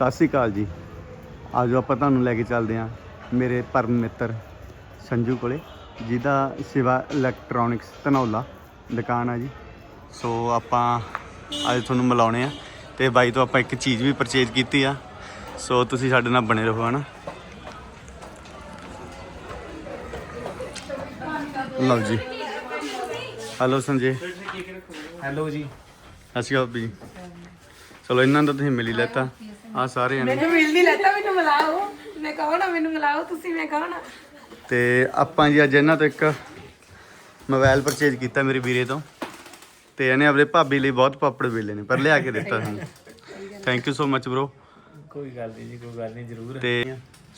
ਸਤਿ ਸ਼੍ਰੀ ਅਕਾਲ ਜੀ। ਆਜੋ ਆਪਾਂ ਤੁਹਾਨੂੰ ਲੈ ਕੇ ਚੱਲਦੇ ਹਾਂ ਮੇਰੇ ਪਰਮ ਮਿੱਤਰ ਸੰਜੂ ਕੋਲੇ ਜਿਹਦਾ ਸਿਵਾ ਇਲੈਕਟ੍ਰੋਨਿਕਸ ਧਨੌਲਾ ਦੁਕਾਨ ਆ ਜੀ। ਸੋ ਆਪਾਂ ਅੱਜ ਤੁਹਾਨੂੰ ਮਿਲਾਉਣੇ ਆ ਤੇ ਬਾਈ ਤੋਂ ਆਪਾਂ ਇੱਕ ਚੀਜ਼ ਵੀ ਪਰਚੇਜ ਕੀਤੀ ਆ। ਸੋ ਤੁਸੀਂ ਸਾਡੇ ਨਾਲ ਬਣੇ ਰਹੋ ਹਨਾ? ਲਓ ਜੀ। ਹੈਲੋ ਸੰਜੇ। ਹੈਲੋ ਜੀ। ਸਤਿ ਸ਼੍ਰੀ ਅਕਾਲ ਜੀ। ਚਲੋ ਇਹਨਾਂ ਦਾ ਤੁਸੀਂ ਮਿਲ ਹੀ ਲੈਤਾ। ਆ ਸਾਰੇ ਜਣੇ। ਮੈਨੂੰ ਮਿਲ ਨਹੀਂ ਲੈਤਾ ਮੈਨੂੰ ਮਿਲਾਓ। ਮੈਂ ਕਹੋ ਨਾ ਮੈਨੂੰ ਮਿਲਾਓ ਤੁਸੀਂ ਮੈਂ ਕਹੋ ਨਾ ਤੇ ਆਪਾਂ ਜੀ ਅੱਜ ਇਹਨਾਂ ਤੋਂ ਇੱਕ ਮੋਬਾਈਲ ਪਰਚੇਜ ਕੀਤਾ ਮੇਰੇ ਵੀਰੇ ਤੋਂ। ਤੇ ਇਹਨੇ ਆਪਣੇ ਭਾਬੀ ਲਈ ਬਹੁਤ ਪਾਪੜ ਵੇਲੇ ਨੇ ਪਰ ਲਿਆ ਕੇ ਦਿੱਤਾ ਸਾਨੂੰ। Thank you so much bro ਕੋਈ ਗੱਲ ਨਹੀਂ ਜੀ ਕੋਈ ਗੱਲ ਨਹੀਂ ਜ਼ਰੂਰ ਤੇ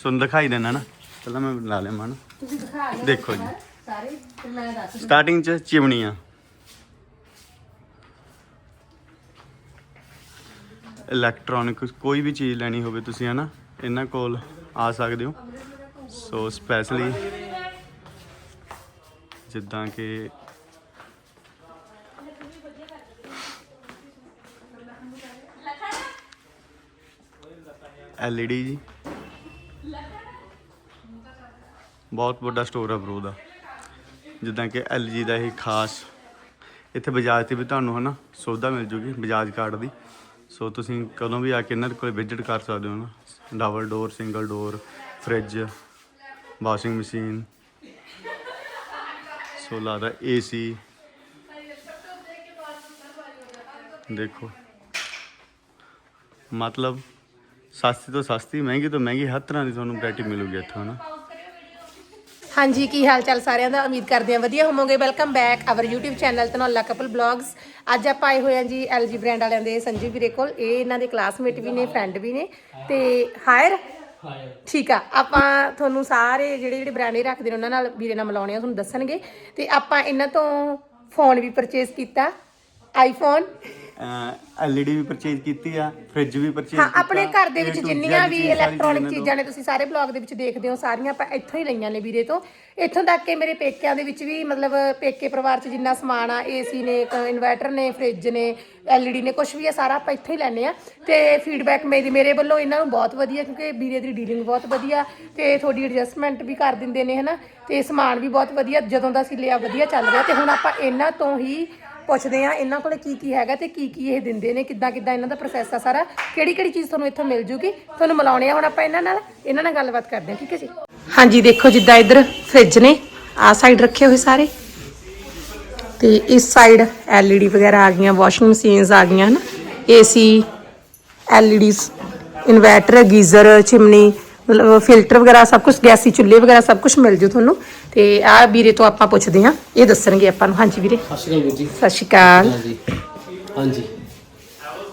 ਤੁਹਾਨੂੰ ਦਿਖਾਈ ਦੇਣਾ ਨਾ। ਪਹਿਲਾਂ ਮੈਂ ਲਾ ਲਿਆ ਮਨ ਤੁਸੀਂ ਦਿਖਾ ਦਿਓ ਦੇਖੋ ਜੀ। ਸਾਰੇ ਫਿਰ ਮੈਂ ਦੱਸ ਸਟਾਰਟਿੰਗ ਚ ਚਿਮਨੀਆਂ। ਇਲੈਕਟ੍ਰੋਨਿਕ ਕੋਈ ਵੀ ਚੀਜ਼ ਲੈਣੀ ਹੋਵੇ ਤੁਸੀਂ ਹਨਾ, ਇਹਨਾਂ ਕੋਲ ਆ ਸਕਦੇ ਹੋ। ਸੋ ਸਪੈਸ਼ਲੀ ਜਿੱਦਾਂ ਕਿ LED ਜੀ। ਬਹੁਤ ਵੱਡਾ ਸਟੋਰ ਆ ਬਰੋ ਦਾ। ਜਿੱਦਾਂ ਕਿ LG ਦਾ ਇਹ ਖਾਸ, ਇੱਥੇ ਬਜਾਜ ਤੇ ਵੀ ਤੁਹਾਨੂੰ ਹਨਾ ਸੌਦਾ ਮਿਲ ਜੂਗੀ ਬਜਾਜ ਕਾਰਡ ਦੀ। ਸੋ ਤੁਸੀਂ ਕਦੋਂ ਵੀ ਆ ਕੇ ਇਹਨਾਂ ਦੇ ਕੋਲ ਵਿਜ਼ਿਟ ਕਰ ਸਕਦੇ ਹੋ ਨਾ। Double door single door fridge washing machine ਸੋ ਲਾਦਾ AC ਦੇਖੋ। ਮਤਲਬ ਸਸਤੀ ਤੋਂ ਸਸਤੀ, ਮਹਿੰਗੀ ਤੋਂ ਮਹਿੰਗੀ ਹਰ ਤਰ੍ਹਾਂ ਦੀ ਤੁਹਾਨੂੰ ਵੈਰਾਈਟੀ ਮਿਲੂਗੀ ਇੱਥੋਂ ਨਾ ਹਾਂਜੀ ਕੀ ਹਾਲ ਚਾਲ ਸਾਰਿਆਂ ਦਾ? ਉਮੀਦ ਕਰਦੇ ਹਾਂ ਵਧੀਆ ਹੋਵੋਗੇ। Welcome back our YouTube channel Dhanaula couple vlogs ਅੱਜ ਆਪਾਂ ਆਏ ਹੋਏ ਹਾਂ ਜੀ LG ਬ੍ਰਾਂਡ ਵਾਲਿਆਂ ਦੇ ਸੰਜੂ ਵੀਰੇ ਕੋਲ। ਇਹ ਇਹਨਾਂ ਦੇ ਕਲਾਸਮੇਟ ਵੀ ਨੇ ਫਰੈਂਡ ਵੀ ਨੇ। ਤੇ ਹਾਇਰ? ਠੀਕ ਆ ਆਪਾਂ ਤੁਹਾਨੂੰ ਸਾਰੇ ਜਿਹੜੇ ਜਿਹੜੇ ਬ੍ਰਾਂਡ ਇਹ ਰੱਖਦੇ ਨੇ ਉਹਨਾਂ ਨਾਲ ਵੀਰੇ ਨਾਲ ਮਿਲਾਉਣੇ ਆ ਤੁਹਾਨੂੰ ਦੱਸਣਗੇ। ਤੇ ਆਪਾਂ ਇਹਨਾਂ ਤੋਂ ਫੋਨ ਵੀ ਪਰਚੇਸ ਕੀਤਾ। ਆਈਫੋਨ ਐਲਈਡੀ ਵੀ ਪਰਚੇਜ ਕੀਤੀ ਆ ਫ੍ਰਿਜ ਵੀ ਪਰਚੇਜ ਹਾਂ ਆਪਣੇ ਘਰ ਦੇ ਵਿੱਚ ਜਿੰਨੀਆਂ ਵੀ ਇਲੈਕਟ੍ਰੋਨਿਕ ਚੀਜ਼ਾਂ ਨੇ ਤੁਸੀਂ ਸਾਰੇ ਬਲੌਗ ਦੇ ਵਿੱਚ ਦੇਖਦੇ ਹੋ ਸਾਰੀਆਂ ਆਪਾਂ ਇੱਥੋਂ ਹੀ ਲਈਆਂ ਨੇ ਵੀਰੇ ਤੋਂ। ਇੱਥੋਂ ਤੱਕ ਕਿ ਮੇਰੇ ਪੇਕਿਆਂ ਦੇ ਵਿੱਚ ਵੀ ਮਤਲਬ ਪੇਕੇ ਪਰਿਵਾਰ 'ਚ ਜਿੰਨਾ ਸਮਾਨ ਆ ਏਸੀ ਨੇ ਇਨਵਰਟਰ ਨੇ ਫ੍ਰਿਜ ਨੇ ਐਲਈਡੀ ਨੇ ਕੁਝ ਵੀ ਆ ਸਾਰਾ ਆਪਾਂ ਇੱਥੋਂ ਹੀ ਲੈਣੇ ਆ ਤੇ ਫੀਡਬੈਕ ਮੇਰੀ ਮੇਰੇ ਵੱਲੋਂ ਇਹਨਾਂ ਨੂੰ ਬਹੁਤ ਵਧੀਆ ਕਿਉਂਕਿ ਵੀਰੇ ਦੀ ਡੀਲਿੰਗ ਬਹੁਤ ਵਧੀਆ ਤੇ ਥੋੜੀ ਐਡਜਸਟਮੈਂਟ ਵੀ ਕਰ ਦਿੰਦੇ ਨੇ ਹਨਾ। ਤੇ ਸਮਾਨ ਵੀ ਬਹੁਤ ਵਧੀਆ ਜਦੋਂ ਦਾ ਅਸੀਂ ਲਿਆ ਵਧੀਆ ਚੱਲ ਰਿਹਾ ਤੇ ਹੁਣ ਆਪਾਂ ਇਹਨਾਂ ਤੋਂ ਹੀ ਪੁੱਛਦੇ ਆ ਇਹਨਾਂ ਕੋਲੇ ਕੀ ਕੀ ਹੈਗਾ ਤੇ ਕੀ ਕੀ ਇਹ ਦਿੰਦੇ ਨੇ, ਕਿੱਦਾਂ ਕਿੱਦਾਂ ਇਹਨਾਂ ਦਾ ਪ੍ਰੋਸੈਸ ਆ ਸਾਰਾ, ਕਿਹੜੀ ਕਿਹੜੀ ਚੀਜ਼ ਤੁਹਾਨੂੰ ਇੱਥੋਂ ਮਿਲ ਜੂਗੀ, ਤੁਹਾਨੂੰ ਮਿਲਾਉਣੇ ਆ ਹੁਣ ਆਪਾਂ ਇਹਨਾਂ ਨਾਲ ਇਹਨਾਂ ਨਾਲ ਗੱਲਬਾਤ ਕਰਦੇ ਆ, ਠੀਕ ਹੈ ਜੀ? ਹਾਂਜੀ, ਦੇਖੋ ਜਿੱਦਾਂ ਇੱਧਰ ਫ੍ਰਿਜ ਨੇ, ਆ ਸਾਈਡ ਰੱਖੇ ਹੋਏ ਸਾਰੇ। ਤੇ ਇਸ ਸਾਈਡ LED ਵਗੈਰਾ ਆ ਗਈਆਂ ਵਾਸ਼ਿੰਗ ਮਸ਼ੀਨਸ ਆ ਗਈਆਂ, ਹਨ? AC LEDs inverter geyser chimney ਮਤਲਬ ਫਿਲਟਰ ਵਗੈਰਾ ਸਭ ਕੁਝ ਗੈਸੀ ਚੁੱਲ੍ਹੇ ਵਗੈਰਾ ਸਭ ਕੁਝ ਮਿਲ ਜੂ ਤੁਹਾਨੂੰ। ਤੇ ਆ ਵੀਰੇ ਤੋਂ ਆਪਾਂ ਪੁੱਛਦੇ ਆ ਇਹ ਦੱਸਣਗੇ ਆਪਾਂ ਨੂੰ। ਹਾਂਜੀ ਵੀਰੇ। ਸਤਿ ਸ਼੍ਰੀ ਅਕਾਲ ਵੀਰ ਜੀ। ਸਤਿ ਸ਼੍ਰੀ ਅਕਾਲ। ਹਾਂਜੀ। ਹਾਂਜੀ।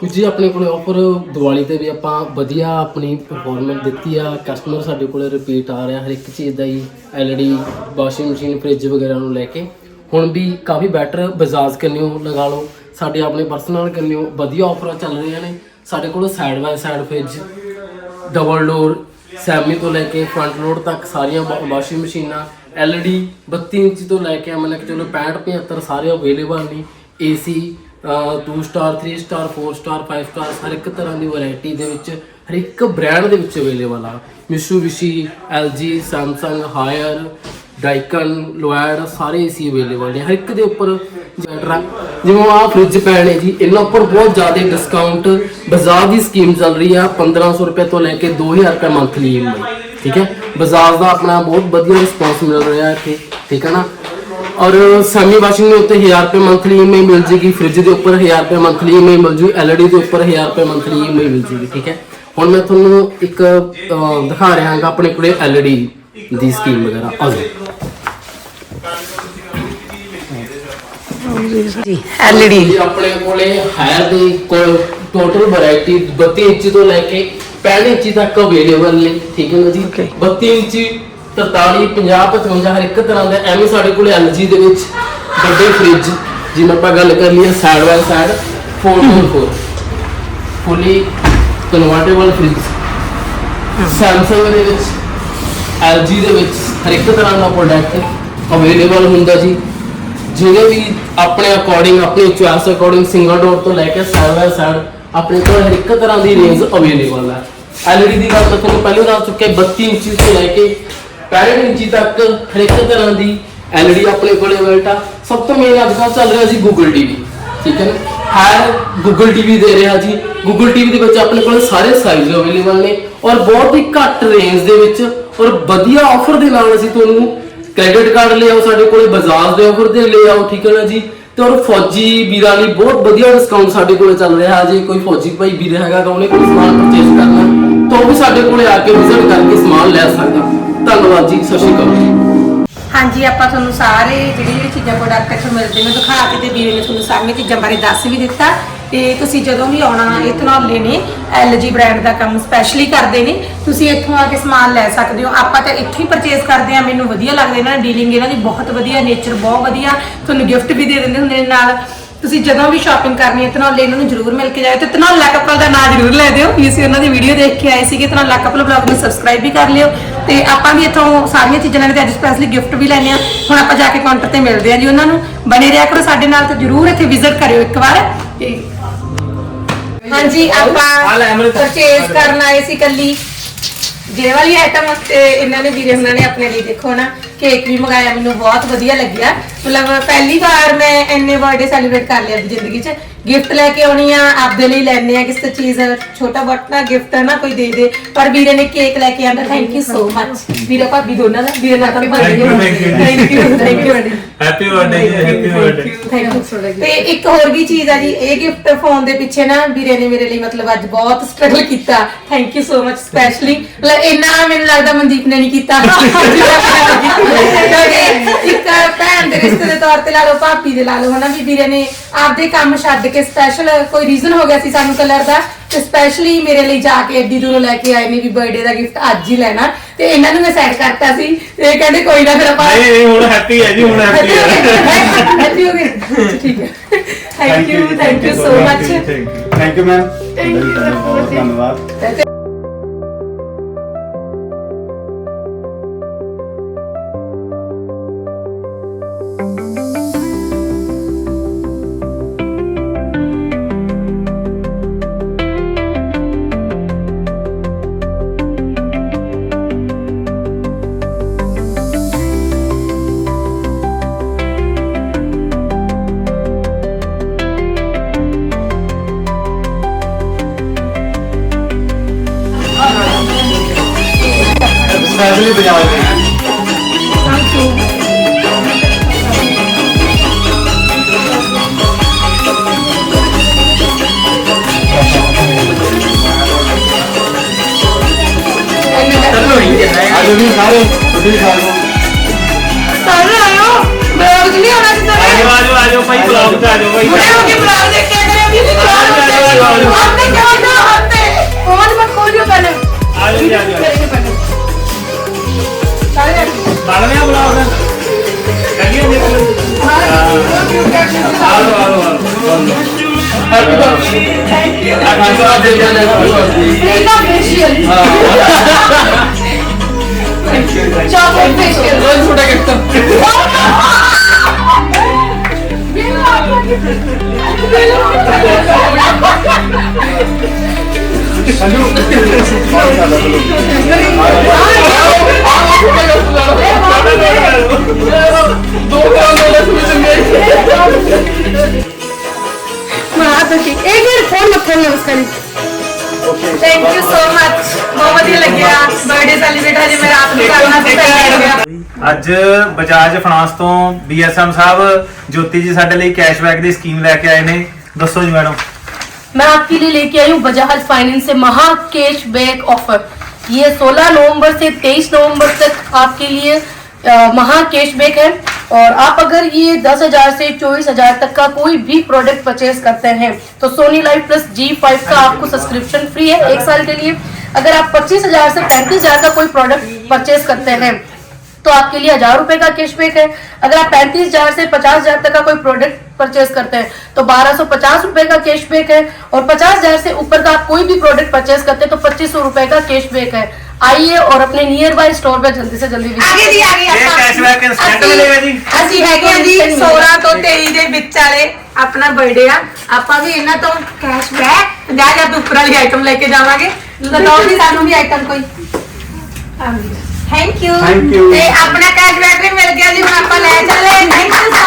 ਵੀਰ ਜੀ ਆਪਣੇ ਕੋਲੇ ਆਫਰ ਦੀਵਾਲੀ ਤੇ ਵੀ ਆਪਾਂ ਵਧੀਆ ਆਪਣੀ ਪਰਫਾਰਮੈਂਸ ਦਿੱਤੀ ਆ। ਕਸਟਮਰ ਸਾਡੇ ਕੋਲੇ ਰਿਪੀਟ ਆ ਰਿਹਾ ਹਰ ਇੱਕ ਚੀਜ਼ ਦਾ ਹੀ। ਐਲਈਡੀ ਵਾਸ਼ਿੰਗ ਮਸ਼ੀਨ ਫ੍ਰਿਜ ਵਗੈਰਾ ਨੂੰ ਲੈ ਕੇ। ਹੁਣ ਵੀ ਕਾਫੀ ਬੈਟਰ ਬਜਾਜ ਕੰਨਿਓ ਲਗਾ ਲਓ। ਸਾਡੇ ਆਪਣੇ ਪਰਸਨਲ ਕੰਨਿਓ ਵਧੀਆ ਆਫਰਾਂ ਚੱਲ ਰਹੀਆਂ ਨੇ। ਸਾਡੇ ਕੋਲ side by side fridge double door semi ਤੋਂ ਲੈ ਕੇ ਫਰੰਟ ਲੋਡ ਤੱਕ ਸਾਰੀਆਂ ਵਾਸ਼ਿੰਗ ਮਸ਼ੀਨਾਂ LED 32 ਇੰਚ ਤੋਂ ਲੈ ਕੇ ਮਤਲਬ ਕਿ ਚਲੋ 65 75 ਸਾਰੇ ਅਵੇਲੇਬਲ ਨੇ। AC 2 star 3 star 4 star 5 star ਹਰ ਇੱਕ ਤਰ੍ਹਾਂ ਦੀ ਵੈਰਾਈਟੀ ਦੇ ਵਿੱਚ, ਹਰ ਇੱਕ ਬ੍ਰਾਂਡ ਦੇ ਵਿੱਚ ਅਵੇਲੇਬਲ ਆ। Mitsubishi LG Samsung Haier Daikin Lloyd ਸਾਰੇ ਏਸੀ ਅਵੇਲੇਬਲ ਨੇ। ਹਰ ਇੱਕ ਦੇ ਉੱਪਰ ਜਿਵੇਂ ਆਹ ਫ੍ਰਿਜ ਪੈਣੇ ਜੀ, ਇਹਨਾਂ ਉੱਪਰ ਬਹੁਤ ਜ਼ਿਆਦਾ ਡਿਸਕਾਊਂਟ ਬਾਜ਼ਾਰ ਦੀ ਸਕੀਮ ਚੱਲ ਰਹੀ ਆ। 1500 ਰੁਪਏ ਤੋਂ ਲੈ ਕੇ 2000 ਰੁਪਏ ਮੰਥਲੀ ਈਐਮਆਈ ਠੀਕ ਹੈ? ਬਜਾਜ ਦਾ ਆਪਣਾ ਬਹੁਤ ਵਧੀਆ ਰਿਸਪੌਂਸ ਮਿਲ ਰਿਹਾ ਇੱਥੇ ਠੀਕ ਹੈ ਨਾ? ਔਰ ਸੈਮੀ ਵਾਸ਼ਿੰਗ ਦੇ ਉੱਤੇ 1000 ਰੁਪਏ ਮੰਥਲੀ ਈਐਮਆਈ ਮਿਲ ਜੇਗੀ ਫ੍ਰਿਜ ਦੇ ਉੱਪਰ 1000 ਰੁਪਏ ਮੰਥਲੀ ਈਐਮਆਈ ਮਿਲ ਜੂ ਐਲਈਡੀ ਦੇ ਉੱਪਰ 1000 ਰੁਪਏ ਮੰਥਲੀ ਈਐਮਆਈ ਮਿਲ ਜੂਗੀ ਠੀਕ ਹੈ? ਹੁਣ ਮੈਂ ਤੁਹਾਨੂੰ ਇੱਕ ਦਿਖਾ ਰਿਹਾ ਹਾਂ ਆਪਣੇ ਕੋਲੇ ਐਲਈਡੀ ਦੀ ਸਕੀਮ ਵਗੈਰਾ। ਆ ਜੀ। ਜੀ ਆਪਣੇ ਕੋਲੇ ਹਾਇਰ ਦੀ ਕੋਲ ਟੋਟਲ ਵੈਰਾਈਟੀ 32 ਇੰਚ ਤੋਂ ਲੈ ਕੇ 65 ਇੰਚ ਤੱਕ ਅਵੇਲੇਬਲ ਨੇ ਠੀਕ ਹੈ ਨਾ ਜੀ? 32 ਇੰਚ 43 50 55 ਹਰ ਇੱਕ ਤਰ੍ਹਾਂ ਦਾ ਐਵੇਂ ਸਾਡੇ ਕੋਲੇ LG ਦੇ ਵਿੱਚ ਵੱਡੇ ਫ੍ਰਿਜ ਜਿਵੇਂ ਆਪਾਂ ਗੱਲ ਕਰ ਲਈਏ side by side 4x4 fully convertible fridge Samsung ਦੇ ਵਿੱਚ LG ਦੇ ਵਿੱਚ ਹਰ ਇੱਕ ਤਰ੍ਹਾਂ ਦਾ ਪ੍ਰੋਡਕਟ ਅਵੇਲੇਬਲ ਹੁੰਦਾ ਜੀ। ਜਿਹੜੇ ਵੀ ਆਪਣੇ ਅਕੋਰਡਿੰਗ ਆਪਣੀ ਚੁਆਇਸ ਅਕੋਰਡਿੰਗ ਸਿੰਗਲ ਡੋਰ ਤੋਂ ਲੈ ਕੇ ਸਾਈਡ ਬਾਈ ਸਾਈਡ ਆਪਣੇ ਕੋਲ ਹਰ ਇੱਕ ਤਰ੍ਹਾਂ ਦੀ ਰੇਂਜ ਅਵੇਲੇਬਲ ਹੈ। ਐਲਈਡੀ ਦੀ ਗੱਲ ਤਾਂ ਤੁਹਾਨੂੰ ਪਹਿਲਾਂ ਦੱਸ ਚੁੱਕਿਆ 32 ਇੰਚੀ ਤੋਂ ਲੈ ਕੇ 65 ਇੰਚੀ ਤੱਕ ਹਰ ਇੱਕ ਤਰ੍ਹਾਂ ਦੀ ਐਲਈਡੀ ਆਪਣੇ ਕੋਲ ਅਵੇਲਟ ਆ। ਸਭ ਤੋਂ ਮੇਨ ਅੱਜ ਕੱਲ੍ਹ ਚੱਲ ਰਿਹਾ ਜੀ ਗੂਗਲ ਟੀਵੀ ਠੀਕ ਹੈ ਨਾ? ਹੈ ਗੂਗਲ ਟੀਵੀ ਦੇ ਰਿਹਾ ਜੀ। ਗੂਗਲ ਟੀਵੀ ਦੇ ਵਿੱਚ ਆਪਣੇ ਕੋਲ ਸਾਰੇ ਸਾਈਜ਼ ਅਵੇਲੇਬਲ ਨੇ ਔਰ ਬਹੁਤ ਹੀ ਘੱਟ ਰੇਂਜ ਦੇ ਵਿੱਚ ਔਰ ਵਧੀਆ ਆਫਰ ਦੇ ਨਾਲ ਅਸੀਂ ਤੁਹਾਨੂੰ ਕ੍ਰੈਡਿਟ ਕਾਰਡ ਲੈ ਆਓ, ਸਾਡੇ ਕੋਲੇ ਬਜਾਜ ਦੇ ਆਫਰ ਦੇ ਲੈ ਆਓ, ਠੀਕ ਹੈ ਨਾ ਜੀ? ਤੇ ਔਰ ਫੌਜੀ ਵੀਰਾਂ ਲਈ ਬਹੁਤ ਵਧੀਆ ਡਿਸਕਾਊਂਟ ਸਾਡੇ ਕੋਲੇ ਚੱਲ ਰਿਹਾ ਜੇ ਕੋਈ ਫੌਜੀ ਭਾਈ ਵੀਰ ਹੈਗਾ ਤਾਂ ਉਹਨੇ ਕੋਈ ਸਮਾਨ ਪਰਚੇਸ ਕਰਨਾ ਤਾਂ ਉਹ ਵੀ ਸਾਡੇ ਕੋਲੇ ਆ ਕੇ ਵਿਜ਼ਿਟ ਕਰਕੇ ਸਮਾਨ ਲੈ ਸਕਦਾ ਧੰਨਵਾਦ ਜੀ, ਸਤਿ ਸ਼੍ਰੀ ਅਕਾਲ ਹਾਂਜੀ, ਆਪਾਂ ਤੁਹਾਨੂੰ ਸਾਰੇ ਜਿਹੜੀ ਜਿਹੜੀ ਚੀਜ਼ਾਂ ਪ੍ਰੋਡਕਟ ਇੱਥੋਂ ਮਿਲਦੇ ਨੇ, ਦਿਖਾ ਕੇ ਤੇ ਵੀਰੇ ਨੇ ਤੁਹਾਨੂੰ ਸਾਰੀਆਂ ਚੀਜ਼ਾਂ ਬਾਰੇ ਦੱਸ ਵੀ ਦਿੱਤਾ। ਤੇ ਤੁਸੀਂ ਜਦੋਂ ਵੀ ਆਉਣਾ ਇਹ ਧਨੌਲੇ ਨੇ LG ਬ੍ਰਾਂਡ ਦਾ ਕੰਮ ਸਪੈਸ਼ਲੀ ਕਰਦੇ ਨੇ, ਤੁਸੀਂ ਇੱਥੋਂ ਆ ਕੇ ਸਮਾਨ ਲੈ ਸਕਦੇ ਹੋ। ਆਪਾਂ ਤਾਂ ਇੱਥੋਂ ਹੀ ਪਰਚੇਸ ਕਰਦੇ ਆ ਮੈਨੂੰ ਵਧੀਆ ਲੱਗਦਾ ਇਹਨਾਂ ਦੀ ਡੀਲਿੰਗ ਇਹਨਾਂ ਦੀ ਬਹੁਤ ਵਧੀਆ ਨੇਚਰ ਬਹੁਤ ਵਧੀਆ, ਤੁਹਾਨੂੰ ਗਿਫਟ ਵੀ ਦੇ ਦਿੰਦੇ ਹੁੰਦੇ ਨੇ ਨਾਲ। ਤੁਸੀਂ ਜਦੋਂ ਵੀ ਸ਼ਾਪਿੰਗ ਕਰਨੀ ਹੈ ਧਨੌਲੇ ਇਹਨਾਂ ਨੂੰ ਜ਼ਰੂਰ ਮਿਲ ਕੇ ਜਾਓ ਤੇ ਧਨੌਲਾ ਕਪਲ ਦਾ ਨਾਂ ਜ਼ਰੂਰ ਲੈ ਦਿਓ ਵੀ ਅਸੀਂ ਉਹਨਾਂ ਦੀ ਵੀਡੀਓ ਦੇਖ ਕੇ ਆਏ ਸੀਗੇ ਧਨੌਲਾ ਕਪਲ ਬਲੌਗ ਨੂੰ ਸਬਸਕ੍ਰਾਈਬ ਵੀ ਕਰ ਲਿਓ ਤੇ ਆਪਾਂ ਵੀ ਇੱਥੋਂ ਸਾਰੀਆਂ ਚੀਜ਼ਾਂ ਲੈਣੇ ਤੇ ਅੱਜ ਸਪੈਸ਼ਲੀ ਗਿਫਟ ਵੀ ਲੈਣੇ ਆ ਹੁਣ ਆਪਾਂ ਜਾ ਕੇ ਕਾਊਂਟਰ ਤੇ ਮਿਲਦੇ ਆ ਜੀ ਉਹਨਾਂ ਨੂੰ। ਬਣੇ ਰਿਹਾ ਕਰੋ ਸਾਡੇ ਨਾਲ ਤੇ ਜ਼ਰੂਰ ਇੱਥੇ ਵਿਜ਼ਿਟ ਕਰਿਓ ਇੱਕ ਵਾਰ ਤੇ ਹਾਂਜੀ ਆਪਾਂ ਪਰਚੇਸ ਕਰਨ ਆਏ ਸੀ ਕੱਲੀ। ਜੇ ਵਾਲੀ ਆਈਟਮ ਤੇ ਇਹਨਾਂ ਨੇ ਵੀਰੇ ਉਹਨਾਂ ਨੇ ਆਪਣੇ ਲਈ ਦੇਖੋ ਨਾ। ਕੇਕ ਵੀ ਮੰਗਾਇਆ ਮੈਨੂੰ ਬਹੁਤ ਵਧੀਆ ਲੱਗਿਆ। ਮਤਲਬ ਪਹਿਲੀ ਵਾਰ ਮੈਂ ਇੰਨੇ ਬਰਥਡੇ ਸੈਲੀਬ੍ਰੇਟ ਕਰ ਲਿਆ ਆਪਣੀ ਜ਼ਿੰਦਗੀ 'ਚ। ਗਿਫਟ ਲੈ ਕੇ ਆਉਣੀ ਆ ਆਪਦੇ ਲਈ ਲੈਣੇ ਆ ਕਿਸੇ ਚੀਜ਼ ਛੋਟਾ ਬਟਨਾ ਗਿਫਟ ਨਾ ਕੋਈ ਦੇ ਦੇ। ਪਰ ਵੀਰੇ ਨੇ ਕੇਕ ਲੈ ਕੇ ਆਂਦਾ ਥੈਂਕ ਯੂ ਸੋ ਮੱਚ ਵੀਰੇ ਭਾਬੀ ਦੋਨਾਂ ਦਾ ਵੀਰੇ ਨਾਲ ਤਾਂ Thank you, thank you. Thank you thank you happy birthday ਜੀ ਹੈਪੀ ਬਰਥਡੇ ਥੈਂਕ ਯੂ ਤੇ ਇੱਕ ਹੋਰ ਵੀ ਚੀਜ਼ ਆ ਜੀ ਇਹ ਗਿਫਟ ਫੋਨ ਦੇ ਪਿੱਛੇ ਨਾ ਵੀਰੇ ਨੇ ਮੇਰੇ ਲਈ ਮਤਲਬ ਅੱਜ ਬਹੁਤ ਸਟਰਗਲ ਕੀਤਾ। Thank you so much specially ਮਤਲਬ ਇੰਨਾ ਮੈਨੂੰ ਲੱਗਦਾ ਮਨਦੀਪ ਨੇ ਨਹੀਂ ਕੀਤਾ। ਕਿਉਂਕਿ ਇੱਕ ਭੈਣ ਦੇ ਰਿਸ਼ਤੇ ਦੇ ਤੌਰ ਤੇ ਲਾ ਲਓ ਭਾਪੀ ਦੇ ਲਾ ਲਓ ਹਨਾ ਵੀ ਵੀਰੇ ਨੇ ਆਪਦੇ ਕੰਮ ਛੱਡ ਕੇ ਸਪੈਸ਼ਲ ਕੋਈ ਰੀਜ਼ਨ ਹੋ ਗਿਆ ਸੀ ਸਾਨੂੰ ਕਲਰ ਦਾ? ਤੇ ਸਪੈਸ਼ਲੀ ਮੇਰੇ ਲਈ ਜਾ ਕੇ ਐਡੀ ਦੂਰੋਂ ਲੈ ਕੇ ਆਏ ਨੇ ਵੀ ਬਰਥਡੇ ਦਾ ਗਿਫਟ ਅੱਜ ਹੀ ਲੈਣਾ। ਤੇ ਇਹਨਾਂ ਨੂੰ ਮੈਂ ਸੈਂਡ ਕਰਤਾ ਸੀ। ਤੇ ਇਹ ਕਹਿੰਦੇ ਕੋਈ ਨਾ ਫਿਰ ਆਪਾਂ ਨਹੀਂ ਨਹੀਂ ਹੁਣ ਹੈਪੀ ਹੈ ਜੀ ਹੁਣ ਹੈਪੀ ਹੈ। ਹੈਪੀ ਹੋ ਗਏ ਠੀਕ ਹੈ। Thank you thank you so much thank you thank you ma'am ਧੰਨਵਾਦ ਥੈਂਕ ਯੂ ਆਜੋ ਵੀ ਸਾਰੇ ਤੁਸੀਂ ਵੀ ਖਾ ਲਓ ਸਾਰੇ ਆਇਓ ਬਲੌਗ ਨਹੀਂ ਆਉਣਾ ਸੀ ਆਜੋ ਸਾਰੇ ਆਜੋ ਆਜੋ ਭਾਈ ਬਲੌਗ ਤੇ ਆਜੋ ਭਾਈ ਬੁੜੇ ਹੋ ਕੇ ਬਲੌਗ ਦੇਖ ਕੇ ਕਰੇ ਵੀ ਨਹੀਂ ਆਜੋ, ਆਜੋ, ਆਜੋ। ਹੱਥੇ ਕਿਉਂ ਨਾ ਹੱਥੇ ਫੋਨ ਮਤ ਖੋਲਿਓ ਪਹਿਲੇ ਆਜੋ ਬਣ ਲਿਆ ਬਲੌਗ ਕਰੀਏ ਦੇਖ ਆਲੋ ਆਲੋ ਆਲੋ। Happy birthday Thank you. Happy birthday ਜਨ happy birthday facial. Chocolate facial. ਰੋਜ਼ ਛੋਟਾ ਗਿਫਟ ਸੰਜੂ ਬਹੁਤ ਜ਼ਿਆਦਾ ਬਲੋ ਦੋ ਗ੍ਰਾਮ ਦੇ ਵਿੱਚ ਮੇਰੇ हाँ तो ठीक एक मिनट फोन मत खोलना उसका नहीं थैंक यू सो मच बहुत ਵਧੀਆ ਲੱਗਿਆ ਬਰਥਡੇ ਸੈਲੀਬ੍ਰੇਟ ਹਜੇ ਮੈਂ ਰਾਤ ਨੂੰ ਕਰਨਾ ਸੀ ਪਹਿਲਾਂ ਹੋ ਗਿਆ ਅੱਜ ਬਜਾਜ ਫਾਈਨਾਂਸ ਤੋਂ ਬੀਐਸਐਮ ਸਾਹਿਬ ਜੋਤੀ ਜੀ ਸਾਡੇ ਲਈ ਕੈਸ਼ਬੈਕ ਦੀ ਸਕੀਮ ਲੈ ਕੇ ਆਏ ਨੇ ਦੱਸੋ ਜੀ ਮੈਡਮ मैं आपके लिए लेके आई हूँ बजाज फाइनेंस से महा कैश बैक ऑफर ये 16 नवंबर से 23 नवंबर तक आपके लिए महा कैश बैक है। और आप अगर ये दस हज़ार से चौबीस हज़ार तक का कोई भी प्रोडक्ट परचेज करते हैं तो Sony LIV plus Zee five का आपको सब्सक्रिप्शन फ्री है एक साल के लिए। अगर आप पच्चीस हज़ार से पैंतीस हज़ार का कोई प्रोडक्ट परचेज करते हैं तो आपके लिए हजार रुपए का कैशबैक है अगर आप पैंतीस हजार से पचास हजार तक का कोई प्रोडक्ट परचेज करते हैं तो बारह सौ पचास रुपए का कैशबैक है और पचास हजार से ऊपर का आप कोई भी प्रोडक्ट परचेज करते हैं तो पच्चीस सौ रुपए का कैशबैक है आइए और अपने नियर बाय स्टोर पे जल्दी से जल्दी visit ਆਗੇ ਜੀ ਆਗੇ ਇਹ ਆਪਾਂ ਕੈਸ਼ਬੈਕ ਇੰਸਟੈਂਟ ਅਸੀਂ- ਮਿਲੇਗਾ ਜੀ ਅਸੀਂ ਹੈਗੇ ਆ ਜੀ 16 ਤੋਂ 23 ਦੇ ਵਿੱਚ ਵਾਲੇ ਆਪਣਾ ਬਰਥਡੇ ਆ ਆਪਾਂ ਵੀ ਇਹਨਾਂ ਤੋਂ ਕੈਸ਼ਬੈਕ 50000 ਤੋਂ ਉੱਪਰ ਵਾਲੀ ਆਈਟਮ ਲੈ ਕੇ ਜਾਵਾਂਗੇ ਬਤਾਓ ਜੀ ਸਾਨੂੰ ਵੀ ਆਈਟਮ ਕੋਈ thank you Thank you. ਤੇ ਆਪਣਾ ਕੈਸ਼ਬੈਕ ਵੀ ਮਿਲ ਗਿਆ ਜੀ ਹੁਣ ਆਪਾਂ ਲੈ ਚੱਲੇ। ਥੈਂਕ ਯੂ ਸੋ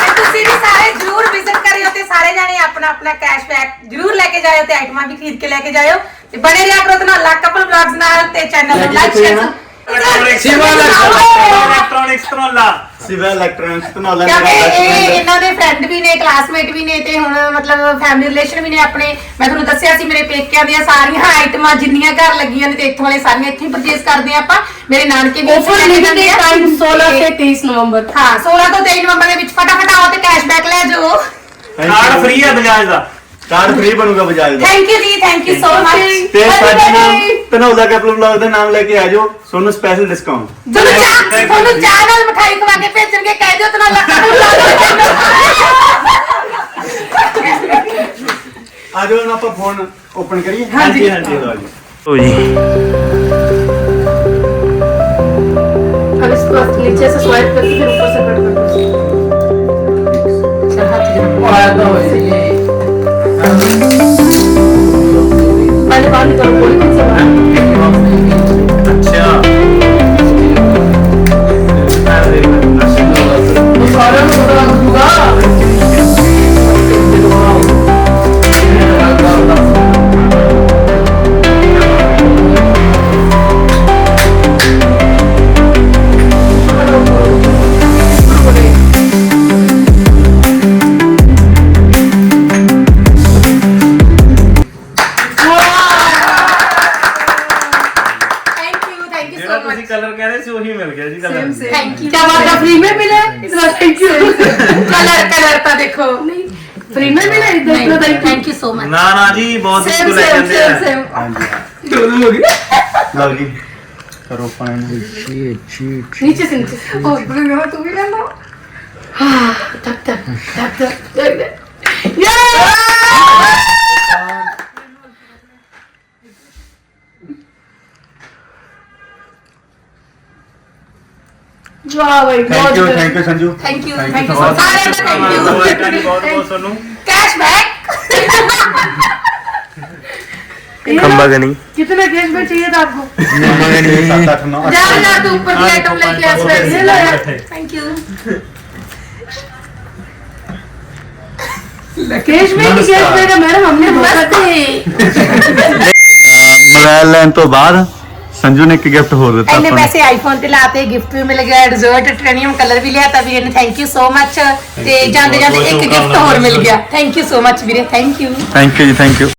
ਮਚ ਤੁਸੀਂ ਵੀ ਸਾਰੇ ਜਰੂਰ ਵਿਜ਼ਿਟ ਕਰਿਓ ਤੇ ਸਾਰੇ ਜਾਣੇ ਆਪਣਾ ਆਪਣਾ ਕੈਸ਼ਬੈਕ ਜਰੂਰ ਲੈ ਕੇ ਜਾਇਓ ਤੇ ਆਈਟਮਾਂ ਵੀ ਖਰੀਦ ਕੇ ਲੈ ਕੇ ਜਾਇਓ। ਤੇ ਬਣੇ ਰਿਹਾ ਕਰੋ ਤੇ ਨਾਲ ਕਪਲ ਵਲੌਗਸ ਨਾਲ ਤੇ ਚੈਨਲ ਨੂੰ। ਲਾਈਕ ਸ਼ੇਅਰ ਇਲੈਕਟ੍ਰੋਨਿਕਸ ਤਰੋਲਾ ਸਿਵਲ ਇਲੈਕਟ੍ਰੋਨਿਕਸ ਤੋਂ ਨਾਲ ਕਿਉਂਕਿ ਇਹ ਇਹਨਾਂ ਦੇ ਫਰੈਂਡ ਵੀ ਨੇ ਕਲਾਸਮੇਟ ਵੀ ਨੇ ਤੇ ਹੁਣ ਮਤਲਬ ਫੈਮਿਲੀ ਰਿਲੇਸ਼ਨ ਵੀ ਨੇ ਆਪਣੇ। ਮੈਂ ਤੁਹਾਨੂੰ ਦੱਸਿਆ ਸੀ ਮੇਰੇ ਪੇਕਿਆਂ ਦੀਆਂ ਸਾਰੀਆਂ ਆਈਟਮਾਂ ਜਿੰਨੀਆਂ ਘਰ ਲੱਗੀਆਂ ਨੇ ਤੇ ਇੱਥੋਂ ਵਾਲੇ ਸਾਰੀਆਂ ਇੱਥੇ ਪਰਚੇਸ ਕਰਦੇ ਆ ਆਪਾਂ। ਮੇਰੇ ਨਾਨਕੇ ਵੀ ਆਫਰ ਲਿਮਿਟ ਰਹਿੰਦੇ ਆ। ਟਾਈਮ 16 ਤੇ 23 ਨਵੰਬਰ। ਹਾਂ 16 ਤੋਂ 23 ਨਵੰਬਰ ਦੇ ਵਿੱਚ ਫਟਾਫਟ ਆਓ ਤੇ ਕੈਸ਼ਬੈਕ ਲੈ ਜਾਓ। ਕਾਰਡ ਫ੍ਰੀ ਹੈ ਬਜਾਜ ਦਾ। ਕਾਰਡ ਫ੍ਰੀ ਬਣੂਗਾ ਬਜਾਜ ਦਾ ਥੈਂਕ ਯੂ ਜੀ ਥੈਂਕ ਯੂ ਸੋ ਮਚ ਤੇ ਸਾਡੇ ਨਾਮ ਧਨੌਲਾ ਕਪਲ ਵਲੌਗ ਦਾ ਨਾਮ ਲੈ ਕੇ ਆ ਜਾਓ ਤੁਹਾਨੂੰ ਸਪੈਸ਼ਲ ਡਿਸਕਾਊਂਟ ਤੁਹਾਨੂੰ ਚਾਹ ਤੁਹਾਨੂੰ ਚਾਹ ਨਾਲ ਮਠਾਈ ਖਵਾ ਕੇ ਭੇਜਣਗੇ ਕਹਿ ਦਿਓ ਤੇ ਨਾਲ ਆ ਜਾਓ ਹੁਣ ਆਪਾਂ ਫੋਨ ਓਪਨ ਕਰੀਏ ਹਾਂਜੀ, ਹਾਂਜੀ। ਲਓ ਜੀ। ਓ ਜੀ अब इसको नीचे से स्वाइप करके फिर ਯੂ ਜਿਹੜਾ ਸੋ ਤੁਸੀਂ ਮਚ ਕਲਰ ਕਹਿੰਦੇ ਸੀ ਉਹੀ ਮਿਲ ਗਿਆ ਜੀ ਕਲਰ ਥੈਂਕ ਯੂ क्या बात है फ्री में मिला है? इतना थैंक यू ਕਲਰ ਕਲਰ ਤਾਂ ਦੇਖੋ नहीं फ्री में मिला है? इतना इतना thank you thank you so much ਨਾ ਨਾ ਜੀ ਬਹੁਤ सेम ਕੁਝ ਲੈ सेम ਜਾਂਦੇ सेम ਆ सेम ਹਾਂਜੀ दोनों हो गए ਲਓ ਜੀ ਕਰੋ ਪਾਣ नीचे से नीचे और बोलेगा तू भी कर लो हाँ टक टक टक टक टक टक ये वाह भाई ਥੈਂਕ बहुत you good। Thank you Sanju thank you Thank you thank you so so much. ਸਾਰਿਆਂ ਦਾ ਥੈਂਕ ਯੂ ਬਹੁਤ ਬਹੁਤ ਤੁਹਾਨੂੰ ਕੈਸ਼ਬੈਕ ਖੰਬਾ ਗਣੀ कितना कैश में चाहिए था आपको ਖੰਬਾ ਗਣੀ 7 8 9 ਜਾ ਜਾ ਤੂੰ ਉੱਪਰ ਦੀ ਆਈਟਮ ਲੈ ਕੇ ਆ ਸਵੇਰ ये लो यार ਥੈਂਕ ਯੂ कैश में कि कैश में का मैडम हमने ਨਮਸਤੇ ਮੋਬਾਈਲ ਲੈਣ ਤੋਂ ਬਾਅਦ ਸੰਜੂ ਨੇ ਇੱਕ ਗਿਫਟ ਹੋਰ ਦਿੱਤਾ ਐਨੇ ਆਪਾਂ ਨੂੰ। ਪੈਸੇ ਆਈਫੋਨ ਤੇ ਲਾਤੇ ਗਿਫਟ ਵੀ ਮਿਲ ਗਿਆ ਡਿਜ਼ਰਟ ਟ੍ਰੇਨੀਅਮ ਕਲਰ ਵੀ ਲਿਆ ਤਾਂ ਵੀਰੇ ਨੇ। ਥੈਂਕ ਯੂ ਸੋ ਮਚ ਤੇ ਜਾਂਦੇ ਜਾਂਦੇ ਇੱਕ ਗਿਫਟ ਹੋਰ ਮਿਲ ਗਿਆ। ਥੈਂਕ ਯੂ ਸੋ ਮਚ ਵੀਰੇ। ਥੈਂਕ ਯੂ ਥੈਂਕ ਯੂ ਜੀ ਥੈਂਕ ਯੂ